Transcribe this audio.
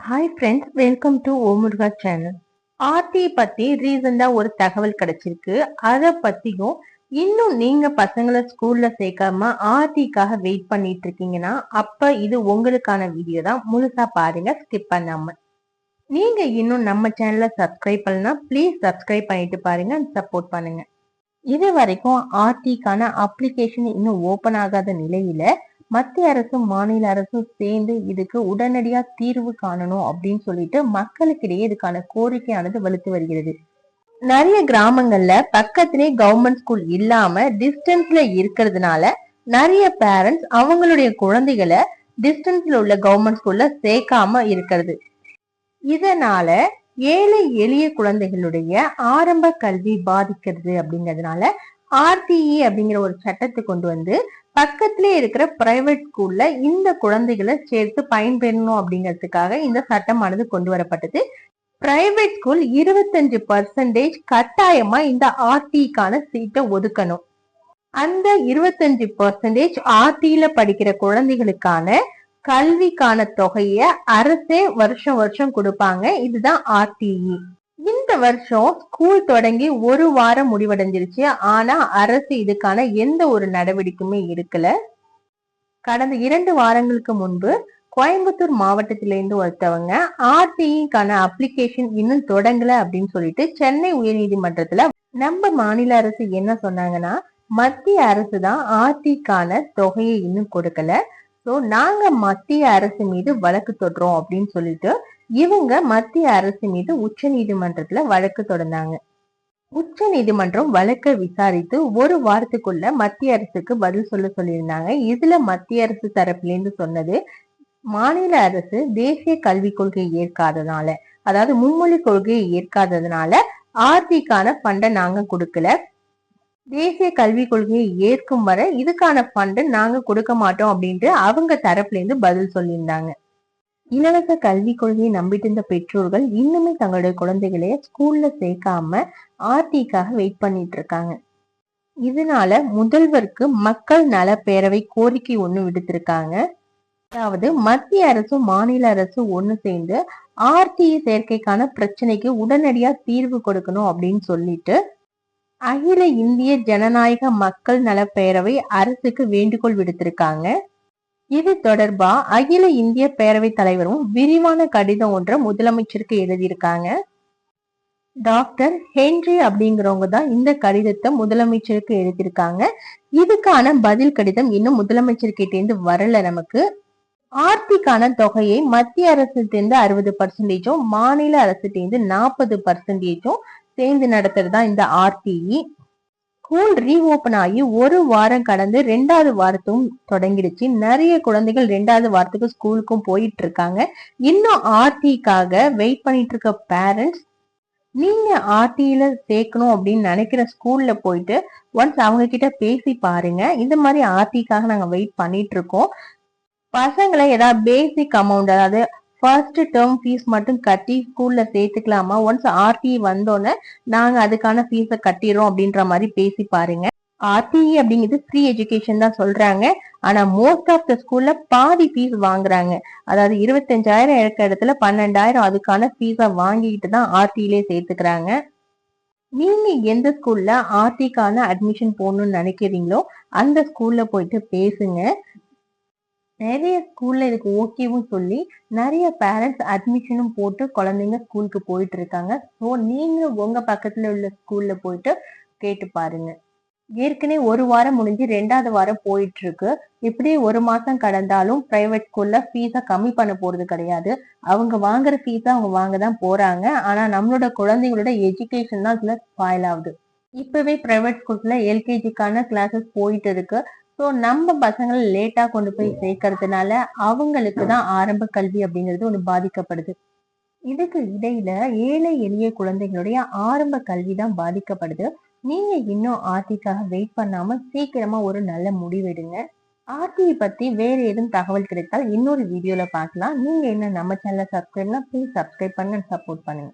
Hi friends welcome to Om Muruga channel RT பத்தி ரீசெண்டா ஒரு தகவல் கிடைச்சிருக்கு. அதை பத்தியும் இன்னும் நீங்க பசங்களை ஸ்கூல்ல சேர்க்காம ஆர்டிக்காக வெயிட் பண்ணிட்டு இருக்கீங்கன்னா அப்ப இது உங்களுக்கான வீடியோ தான். முழுசா பாருங்க ஸ்கிப் பண்ணாம. நீங்க இன்னும் நம்ம சேனலை சப்ஸ்கிரைப் பண்ணலாம் ப்ளீஸ் சப்ஸ்கிரைப் பண்ணிட்டு பாருங்க சப்போர்ட் பண்ணுங்க. இது வரைக்கும் ஆர்டிக்கான அப்ளிகேஷன் இன்னும் ஓபன் ஆகாத நிலையில மத்திய அரசும் மாநில அரசும் சேர்ந்து இதுக்கு உடனடியா தீர்வு காணணும் அப்படின்னு சொல்லிட்டு மக்களுக்கிடையே இதுக்கான கோரிக்கையானது வலுத்து வருகிறது. நிறைய கிராமங்கள்ல பக்கத்திலே கவர்மெண்ட் ஸ்கூல் இல்லாம டிஸ்டன்ஸ்ல இருக்கிறதுனால நிறைய பேரண்ட்ஸ் அவங்களுடைய குழந்தைகளை டிஸ்டன்ஸ்ல உள்ள கவர்மெண்ட் ஸ்கூல்ல சேர்க்காம இருக்கிறது. இதனால ஏழை எளிய குழந்தைகளுடைய ஆரம்ப கல்வி பாதிக்கிறது அப்படிங்கிறதுனால ஆர்டிஇ அப்படிங்கிற ஒரு சட்டத்தை கொண்டு வந்து பக்கத்திலே இருக்கிற பிரைவேட் ஸ்கூல்ல இந்த குழந்தைகளை சேர்த்து பயன்பெறணும் அப்படிங்கிறதுக்காக இந்த சட்டமானது கொண்டு வரப்பட்டது. பிரைவேட் ஸ்கூல் இருபத்தஞ்சு பர்சன்டேஜ் கட்டாயமா இந்த ஆர்டிக்கான சீட்டை ஒதுக்கணும். அந்த இருபத்தஞ்சு பர்சன்டேஜ் ஆர்டியில படிக்கிற குழந்தைகளுக்கான கல்விக்கான தொகைய அரசே வருஷம் வருஷம் கொடுப்பாங்க. இதுதான் ஆர்டிஇ இந்த வருஷம் ஸ்கூல் தொடங்கி ஒரு வாரம் முடிவடைஞ்சிருச்சு. ஆனா அரசு இதுக்கான எந்த ஒரு நடவடிக்கையுமே எடுக்கல. கடந்த இரண்டு வாரங்களுக்கு முன்பு கோயம்புத்தூர் மாவட்டத்திலிருந்து ஒருத்தவங்க ஆர்டிஇக்கான அப்ளிகேஷன் இன்னும் தொடங்கல அப்படின்னு சொல்லிட்டு சென்னை உயர்நீதிமன்றத்துல நம்ம மாநில அரசு என்ன சொன்னாங்கன்னா மத்திய அரசு தான் ஆர்டிக்கான தொகையை இன்னும் கொடுக்கல. ஸோ நாங்க மத்திய அரசு மீது வழக்கு தொடுறோம் அப்படின்னு சொல்லிட்டு இவங்க மத்திய அரசு மீது உச்ச நீதிமன்றத்துல வழக்கு தொடர்ந்தாங்க. உச்ச நீதிமன்றம் வழக்கை விசாரித்து ஒரு வாரத்துக்குள்ள மத்திய அரசுக்கு பதில் சொல்ல சொல்லியிருந்தாங்க. இதுல மத்திய அரசு தரப்பிலேருந்து சொன்னது மாநில அரசு தேசிய கல்விக் கொள்கையை ஏற்காததுனால அதாவது மும்மொழி கொள்கையை ஏற்காததுனால ஆர்டிக்கான ஃபண்டை நாங்க கொடுக்கல. தேசிய கல்விக் கொள்கையை ஏற்கும் வரை இதுக்கான ஃபண்டு நாங்க கொடுக்க மாட்டோம் அப்படின்ட்டு அவங்க தரப்புல இருந்து பதில் சொல்லியிருந்தாங்க. இலவச கல்விக் கொள்கையை நம்பிட்டு இருந்த பெற்றோர்கள் இன்னுமே தங்களுடைய குழந்தைகளைய ஸ்கூல்ல சேர்க்காம ஆர்டிக்காக வெயிட் பண்ணிட்டு இருக்காங்க. இதனால முதல்வருக்கு மக்கள் நல பேரவை கோரிக்கை ஒண்ணு விடுத்திருக்காங்க. அதாவது மத்திய அரசும் மாநில அரசும் ஒண்ணு சேர்ந்து ஆர்டி சேர்க்கைக்கான பிரச்சனைக்கு உடனடியா தீர்வு கொடுக்கணும் அப்படின்னு சொல்லிட்டு அகில இந்திய ஜனநாயக மக்கள் நல பேரவை அரசுக்கு வேண்டுகோள் விடுத்திருக்காங்க. இது தொடர்பா அகில இந்திய பேரவைத் தலைவரும் விரிவான கடிதம் ஒன்றை முதலமைச்சருக்கு எழுதியிருக்காங்க. டாக்டர் ஹென்றி அப்படிங்கிறவங்க தான் இந்த கடிதத்தை முதலமைச்சருக்கு எழுதியிருக்காங்க. இதுக்கான பதில் கடிதம் இன்னும் முதலமைச்சர்கிட்டேருந்து வரல நமக்கு. ஆர்த்திக்கான தொகையை மத்திய அரசுலேருந்து அறுபது பர்சன்டேஜும் மாநில அரசுலேருந்து நாற்பது பர்சன்டேஜும் சேர்ந்து நடத்துறது தான் இந்த ஆர்டிஇ ஸ்கூல் ரீஓபன் ஆகி ஒரு வாரம் கடந்து ரெண்டாவது வாரத்தும் தொடங்கிடுச்சு. நிறைய குழந்தைகள் ரெண்டாவது வாரத்துக்கு ஸ்கூலுக்கும் போயிட்டு இருக்காங்க இன்னும் ஆர்டிக்காக வெயிட் பண்ணிட்டு இருக்க பேரண்ட்ஸ் நீங்க ஆர்டியில சேர்க்கணும் அப்படின்னு நினைக்கிற ஸ்கூல்ல போயிட்டு ஒன்ஸ் அவங்க கிட்ட பேசி பாருங்க. இந்த மாதிரி ஆர்டிக்காக நாங்க வெயிட் பண்ணிட்டு இருக்கோம் பசங்களை ஏதாவது பேசிக் அமௌண்ட் அதாவது ஃபர்ஸ்ட் டேர்ம் ஃபீஸ் மட்டும் கட்டி ஸ்கூல்ல சேர்த்துக்கலாமா? ஒன்ஸ் ஆர்டி வந்தோன்னே நாங்க அதுக்கான ஃபீஸை கட்டிடுறோம் அப்படின்ற மாதிரி பேசி பாருங்க. ஆர்டிஇ அப்படிங்கிறது ஃப்ரீ எஜுகேஷன் தான் சொல்றாங்க. ஆனா மோஸ்ட் ஆஃப் த ஸ்கூல்ல பாதி ஃபீஸ் வாங்குறாங்க. அதாவது இருபத்தஞ்சாயிரம் இருக்க இடத்துல பன்னெண்டாயிரம் அதுக்கான ஃபீஸை வாங்கிக்கிட்டு தான் ஆர்டியிலே சேர்த்துக்கிறாங்க. நீங்க எந்த ஸ்கூல்ல ஆர்டிக்கான அட்மிஷன் போகணும்னு நினைக்கிறீங்களோ அந்த ஸ்கூல்ல போயிட்டு பேசுங்க. நிறைய ஸ்கூல்ல இதுக்கு ஓகேவும் சொல்லி நிறைய பேரண்ட்ஸ் அட்மிஷனும் போட்டு குழந்தைங்க ஸ்கூலுக்கு போயிட்டு இருக்காங்க. ஸோ நீங்களும் உங்க பக்கத்துல உள்ள ஸ்கூல்ல போயிட்டு கேட்டு பாருங்க. ஏற்கனவே ஒரு வாரம் முடிஞ்சு ரெண்டாவது வாரம் போயிட்டு இருக்கு. இப்படியே ஒரு மாசம் கடந்தாலும் பிரைவேட் ஸ்கூல்ல ஃபீஸை கம்மி பண்ண போறது கிடையாது. அவங்க வாங்குற ஃபீஸை அவங்க வாங்க தான் போறாங்க. ஆனா நம்மளோட குழந்தைங்களோட எஜுகேஷன் தான் இதுல ஸ்பாயில் ஆகுது. இப்பவே பிரைவேட் ஸ்கூல்ஸ்ல எல்கேஜிக்கான கிளாஸஸ் போயிட்டு இருக்கு. ஸோ நம்ம பசங்களை லேட்டா கொண்டு போய் சேர்க்கறதுனால அவங்களுக்கு தான் ஆரம்ப கல்வி அப்படிங்கிறது ஒன்று பாதிக்கப்படுது. இதுக்கு இடையில ஏழை எளிய குழந்தைகளுடைய ஆரம்ப கல்வி தான் பாதிக்கப்படுது. நீங்க இன்னும் ஆர்டிக்காக வெயிட் பண்ணாம சீக்கிரமா ஒரு நல்ல முடிவெடுங்க. ஆர்டிஐ பத்தி வேற எதுவும் தகவல் கிடைத்தால் இன்னொரு வீடியோல பார்க்கலாம். நீங்க என்ன நம்ம சேனலை சப்ஸ்கிரைப்னா ப்ளீஸ் சப்ஸ்கிரைப் பண்ண சப்போர்ட் பண்ணுங்க.